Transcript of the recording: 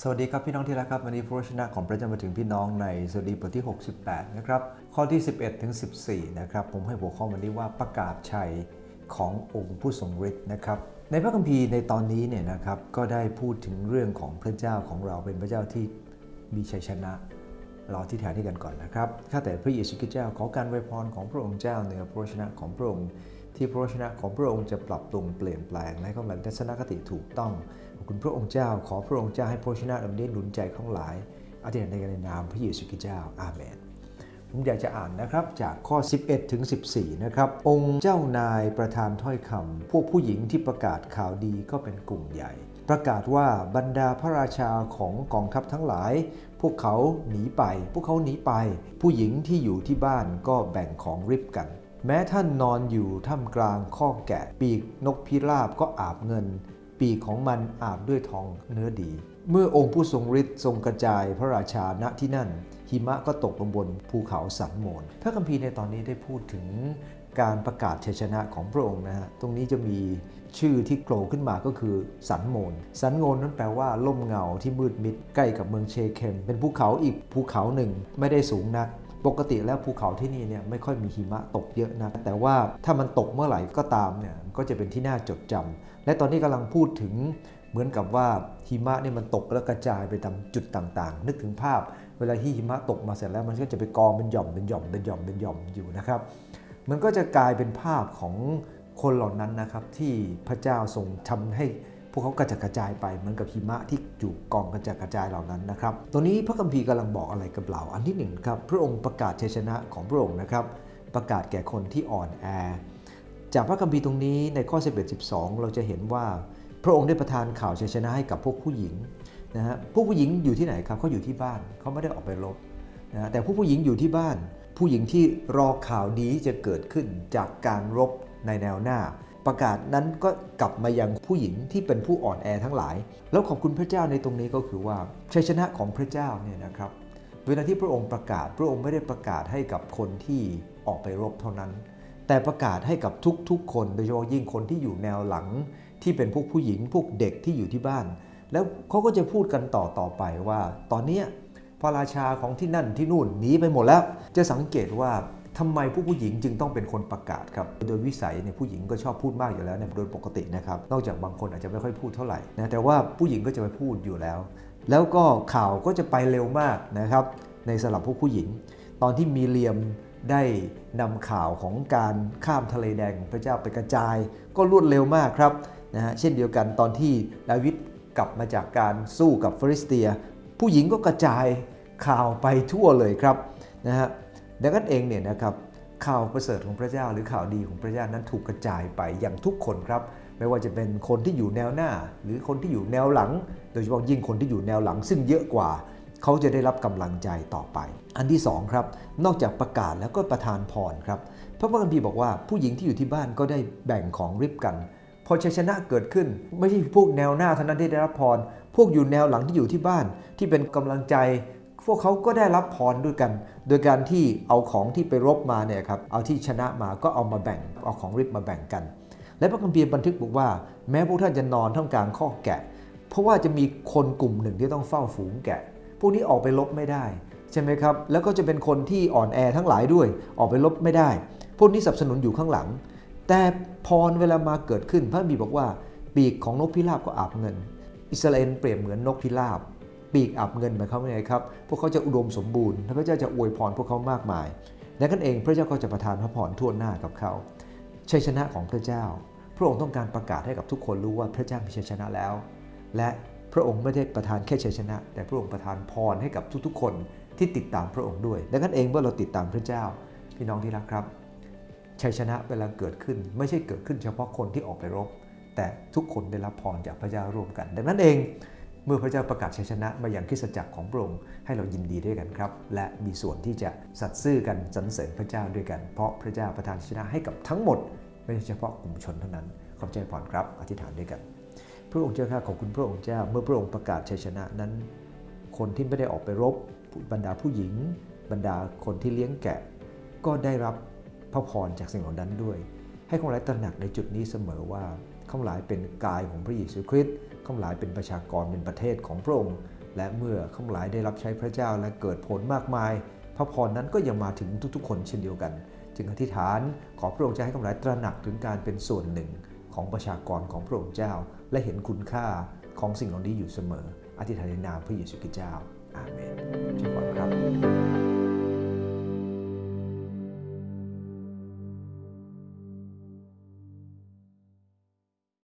สวัสดีครับ พี่น้องที่รักครับ วันนี้พระวจนะของพระเจ้ามาถึงพี่น้องในสดีบทที่ 68 นะครับ ข้อที่ 11 ถึง 14 นะครับ ผมให้หัวข้อวันนี้ว่าประกาศชัยขององค์ผู้ทรงฤทธิ์นะครับ ในพระคัมภีร์ในตอนนี้เนี่ยนะครับ ก็ได้พูดถึงเรื่องของพระเจ้าของเราเป็นพระเจ้าที่มีชัยชนะ เราที่ฐานที่กันก่อนนะครับ ข้าแต่พระเยซูคริสต์เจ้าขอการไวพรของพระองค์เจ้าเหนือพระวจนะของพระองค์ที่พระวจนะของพระองค์จะปรับปรุงเปลี่ยนแปลงและให้เขามีทัศนคติถูกต้อง คุณพระองค์เจ้า ขอพระองค์เจ้าให้พระวจนะเหล่านี้หนุนใจของหลายอธิษฐานในในนามพระเยซูคริสต์เจ้าอาเมนผมอยากจะอ่านนะครับจากข้อ 11 ถึง 14 นะครับ องค์เจ้านายประธานถ้อยคำพวกผู้หญิงที่ประกาศข่าวดีก็เป็นกลุ่มใหญ่ ประกาศว่าบรรดาพระราชาของกองทัพทั้งหลาย พวกเขาหนีไป พวกเขาหนีไป ผู้หญิงที่อยู่ที่บ้านก็แบ่งของริบกัน แม้ท่านนอนอยู่ท่ามกลางข้อแกะ ปีกนกพิราบก็อาบเงิน ปีกของมันอาบด้วยทองเนื้อดี เมื่อองค์ผู้ทรงฤทธิ์ทรงกระจายพระราชาณที่นั่น หิมะก็ตกลงบนภูเขาสันโมนพระคัมภีร์ในตอนนี้ได้พูดถึงการประกาศชัยชนะของพระองค์นะฮะ ตรงนี้จะมีชื่อที่โผล่ขึ้นมาก็คือสันโมน สันโมนนั้นแปลว่าล่มเงาที่มืดมิดใกล้กับเมืองเชเคม เป็นภูเขาอีกภูเขาหนึ่งไม่ได้สูงนัก ปกติแล้วภูเขาที่นี่เนี่ยไม่ค่อยมีหิมะตกเยอะนะ แต่ว่าถ้ามันตกเมื่อไหร่ก็ตามเนี่ยก็จะเป็นที่น่าจดจำและตอนนี้กำลังพูดถึงเหมือนกับว่าหิมะเนี่ยมันตกแล้วกระจายไปตามจุดต่างๆ นึกถึงภาพ เวลาที่หิมะตกมาเสร็จแล้วมันก็จะไปกองเป็นหย่อมเป็นหย่อมเป็นหย่อมเป็นหย่อมอยู่นะครับ มันก็จะกลายเป็นภาพของคนเหล่านั้นนะครับที่พระเจ้าทรงทำให้ พวกเขากระจัดกระจายไปเหมือนกับหิมะที่อยู่กองกระจัดกระจายเหล่านั้นนะครับตัวนี้พระคัมภีร์กำลังบอกอะไรกับเรา อันที่หนึ่งครับพระองค์ประกาศชัยชนะของพระองค์นะครับ ประกาศแก่คนที่อ่อนแอ จากพระคัมภีร์ตรงนี้ในข้อ 11 12 เราจะเห็นว่าพระองค์ได้ประทานข่าวชัยชนะให้กับพวกผู้หญิงนะฮะพวกผู้หญิงอยู่ที่ไหนครับเขาอยู่ที่บ้านเขาไม่ได้ออกไปรบนะฮะแต่ผู้ผู้หญิงอยู่ที่บ้าน ผู้หญิงที่รอข่าวดีจะเกิดขึ้นจากการรบในแนวหน้า ประกาศนั้นก็กลับมายังผู้หญิงที่เป็นผู้อ่อนแอทั้งหลาย แล้วขอบคุณพระเจ้าในตรงนี้ก็คือว่าชัยชนะของพระเจ้าเนี่ยนะครับ เวลาที่พระองค์ประกาศ พระองค์ไม่ได้ประกาศให้กับคนที่ออกไปรบเท่านั้น แต่ประกาศให้กับทุกๆ คน โดยเฉพาะยิ่งคนที่อยู่แนวหลัง ที่เป็นพวกผู้หญิงพวกเด็กที่อยู่ที่บ้าน แล้วเขาก็จะพูดกันต่อต่อไปว่า ตอนนี้พระราชาของที่นั่นที่นู่นหนีไปหมดแล้ว จะสังเกตว่า ทำไมผู้ผู้หญิงจึงต้องเป็นคนประกาศครับ โดยวิสัยเนี่ยผู้หญิงก็ชอบพูดมากอยู่แล้วเนี่ยโดยปกตินะครับ นอกจากบางคนอาจจะไม่ค่อยพูดเท่าไหร่นะแต่ว่าผู้หญิงก็จะไปพูดอยู่แล้ว แล้วก็ข่าวก็จะไปเร็วมากนะครับในสำหรับพวกผู้หญิง ตอนที่มีเลียมได้นำข่าวของการข้ามทะเลแดงของพระเจ้าไปกระจาย ก็รวดเร็วมากครับนะฮะเช่นเดียวกันตอนที่ดาวิดกลับมาจากการสู้กับฟิลิสเตีย ผู้หญิงก็กระจายข่าวไปทั่วเลยครับนะฮะ ดังนั้นเองเนี่ยนะครับข่าวประเสริฐของพระเจ้าหรือข่าวดีของพระเจ้านั้นถูกกระจายไปอย่างทุกคนครับ ไม่ว่าจะเป็นคนที่อยู่แนวหน้า หรือคนที่อยู่แนวหลัง โดยเฉพาะยิ่งคนที่อยู่แนวหลัง ซึ่งเยอะกว่า เขาจะได้รับกำลังใจต่อไป อันที่สองครับนอกจากประกาศแล้วก็ประทานพรครับพระพคัมภีร์บอกว่าผู้หญิงที่อยู่ที่บ้านก็ได้แบ่งของริบกันพอชัยชนะเกิดขึ้น ไม่ใช่พวกแนวหน้าเท่านั้นที่ได้รับพร พวกอยู่แนวหลังที่อยู่ที่บ้านที่เป็นกำลังใจ พวกเขาก็ได้รับพรด้วยกัน โดยการที่เอาของที่ไปรบมาเนี่ยครับ เอาที่ชนะมาก็เอามาแบ่ง เอาของริบมาแบ่งกัน และพระคัมภีร์บันทึกบอกว่า แม้พวกท่านจะนอนท่ามกลางข้อแกะ เพราะว่าจะมีคนกลุ่มหนึ่งที่ต้องเฝ้าฝูงแกะ พวกนี้ออกไปรบไม่ได้ ใช่ไหมครับ แล้วก็จะเป็นคนที่อ่อนแอทั้งหลายด้วย ออกไปรบไม่ได้ พวกนี้สนับสนุนอยู่ข้างหลัง แต่พรเวลามาเกิดขึ้น พระบีบอกว่าปีกของนกพิราบก็อาบเงิน อิสราเอลเปรียบเหมือนนกพิราบ ปีกอาบเงินหมายความว่าไงครับ พวกเขาจะอุดมสมบูรณ์และพระเจ้าจะอวยพรพวกเขามากมายดังนั้นเองพระเจ้าก็จะประทานพระพรทั่วหน้ากับเขาชัยชนะของพระเจ้า พระองค์ต้องการประกาศให้กับทุกคนรู้ว่าพระเจ้ามีชัยชนะแล้ว และพระองค์ไม่ได้ประทานแค่ชัยชนะ แต่พระองค์ประทานพรให้กับทุกๆ คนที่ติดตามพระองค์ด้วยดังนั้นเองเมื่อเราติดตามพระเจ้า พี่น้องที่รักครับ ชัยชนะเวลาเกิดขึ้นไม่ใช่เกิดขึ้นเฉพาะคนที่ออกไปรบ แต่ทุกคนได้รับพรจากพระเจ้าร่วมกัน ดังนั้นเอง เมื่อพระเจ้าประกาศชัยชนะมาอย่างคริสตจักรของพระองค์ให้เรายินดีด้วยกันครับ และมีส่วนที่จะสัตย์ซื่อกันสรรเสริญพระเจ้าด้วยกัน เพราะพระเจ้าประทานชัยชนะให้กับทั้งหมด ไม่ใช่เฉพาะกลุ่มชนเท่านั้น ขอบใจพรครับอธิษฐานด้วยกัน พระองค์เจ้าข้าขอบคุณพระองค์เจ้า เมื่อพระองค์ประกาศชัยชนะนั้น คนที่ไม่ได้ออกไปรบบรรดาผู้หญิง บรรดาคนที่เลี้ยงแกะ ก็ได้รับพระพรจากสิ่งเหล่านั้นด้วย ให้ข้าหลาตระหนักในจุดนี้เสมอว่า ข้าหลายเป็นกายของพระเยซูคริสต์ข้าหลายเป็นประชากรเป็นประเทศของพระองค์ และเมื่อข้าหลายได้รับใช้พระเจ้าและเกิดผลมากมาย พระพรนั้นก็ยังมาถึงทุกๆ คนเช่นเดียวกัน จึงอธิษฐานขอพระองค์จะให้ข้าหลายตระหนักถึงการเป็นส่วนหนึ่งของประชากรของพระองค์เจ้า และเห็นคุณค่าของสิ่งเหล่านี้อยู่เสมอ อธิษฐานในนามพระเยซูคริสต์เจ้า อาเมนช่วยพรครับ